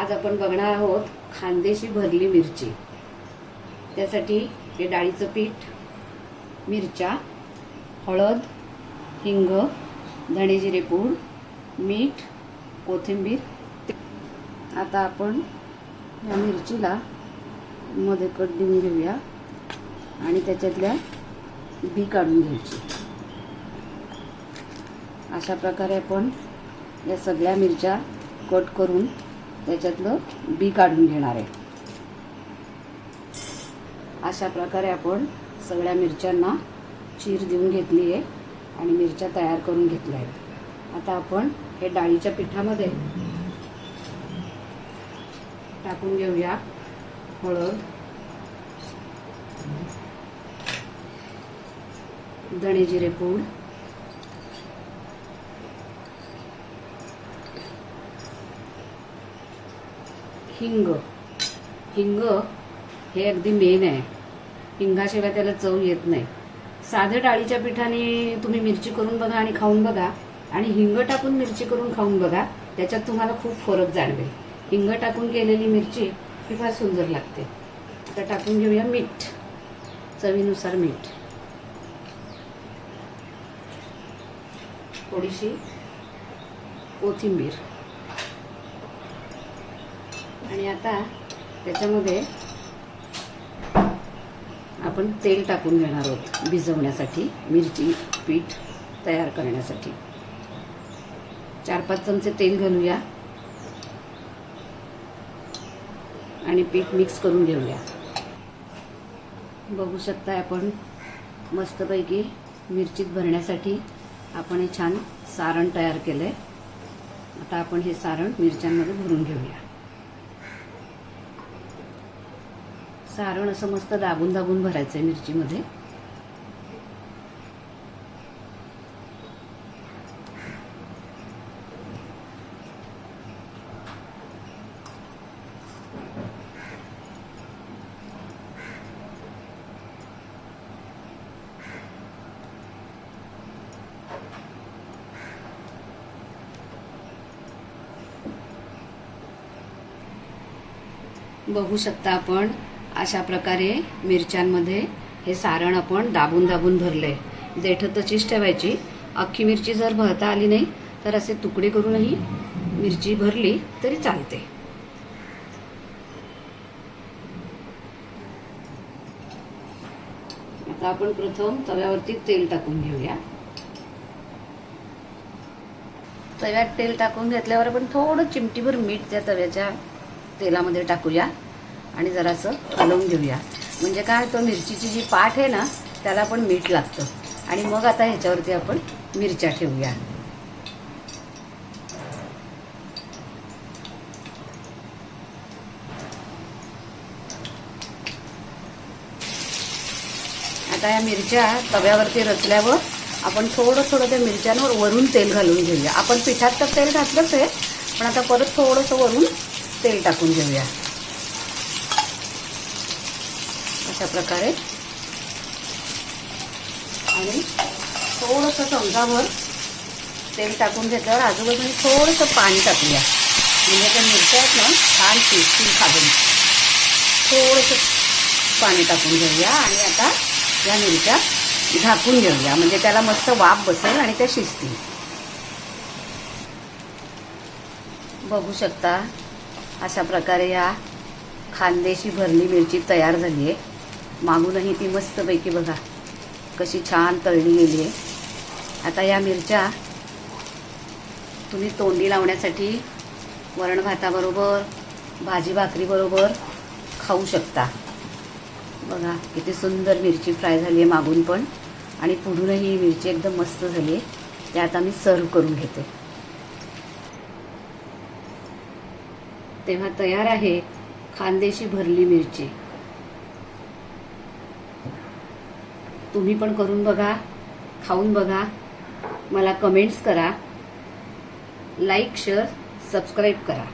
आज आपण बघणार आहोत खानदेशी भरली मिरची. त्यासाठी हे डाळीचं पीठ मिरच्या हळद हिंग धणे जिरे पूड मीठ कोथिंबीर. आता आपण या मिरचीला मध्ये कट देऊन घेऊया आणि त्याच्यातल्या बी काढून घ्यायची. अशा प्रकारे आपण या सगळ्या मिरच्या कट करून त्याच्यातलं बी काढून घेणार आहे. अशा प्रकारे आपण सगळ्या मिरच्यांना चीर देऊन घेतली आहे आणि मिरच्या तयार करून घेतल्या आहेत. आता आपण हे डाळीच्या पिठामध्ये टाकून घेऊया. हळद धणे जिरे पूड हिंग. हिंग हे अगदी मेन आहे. हिंगाशिवाय त्याला चव येत नाही. साध्या डाळीच्या पिठाने तुम्ही मिरची करून बघा आणि खाऊन बघा. आणि हिंग टाकून मिरची करून खाऊन बघा. त्याच्यात तुम्हाला खूप फरक जाणवेल. हिंग टाकून केलेली मिरची ही फार सुंदर लागते. आता टाकून घेऊया मीठ. चवीनुसार मीठ. थोडीशी कोथिंबीर. आणि आता त्याच्यामध्ये आपण तेल टाकून घेणार आहोत भिजवण्यासाठी मिरची पीठ तयार करण्यासाठी. चार पाच चमचे तेल घालूया. आणि पीठ मिक्स करून घेऊया. बघू शकता आपण मस्तपैकी मिरचीत भरण्यासाठी आपण हे छान सारण तयार केलं आहे आता आपण हे सारण मिरच्यांमध्ये भरून घेऊया. सारण असं मस्त दाबून दाबून भरायचं आहे मिरचीमध्ये. बघू शकता आपण. अशा प्रकारे मिरच्यांमध्ये हे सारण आपण दाबून दाबून भरलंय देठ तशीच ठेवायची. अख्खी मिरची जर भरता आली नाही तर असे तुकडे करूनही मिरची भरली तरी चालते. आता आपण प्रथम तव्यावरती तेल टाकून घेऊया. तव्यात तेल टाकून घेतल्यावर आपण थोडं चिमटीभर मीठ त्या तव्याच्या तेलामध्ये टाकूया. आणि जरासं हलवून घेऊया. म्हणजे काय तो मिरचीची जी पाठ आहे ना त्याला पण मीठ लागतं. आणि मग आता ह्याच्यावरती आपण मिरच्या ठेवूया. आता या मिरच्या तव्यावरती रचल्यावर आपण थोडं थोडं त्या मिरच्यांवर वरून तेल घालून घेऊया. आपण पिठात तर तेल घातलंच आहे पण आता परत थोडंसं वरून तेल टाकून घेऊया. अशा प्रकारे. आणि थोडंसं चमचाभर तेल टाकून घेतल्यावर आजूबाजूने थोडंसं पाणी टाकूया. म्हणजे त्या मिरच्या आहेत ना छान शिजतील खाजून थोडंसं पाणी टाकून घेऊया आणि आता या मिरच्या झाकून घेऊया. म्हणजे त्याला मस्त वाफ बसेल आणि त्या शिजतील. बघू शकता अशा प्रकारे या खानदेशी भरली मिरची तयार झाली आहे. मागूनही ती मस्तपैकी बघा कशी छान तळली गेली आहे. आता या मिरच्या तुम्ही तोंडी लावण्यासाठी वरण भाताबरोबर भाजी भाकरीबरोबर खाऊ शकता. बघा किती सुंदर मिरची फ्राय झाली आहे मागून पण. आणि पुढूनही ही मिरची एकदम मस्त झाली आहे. ते आता मी सर्व करून घेते. तेव्हा तयार आहे खानदेशी भरली मिरची. तुम्ही पण करून बघा खाऊन बघा मला कमेंट्स करा लाईक शेअर सबस्क्राईब करा.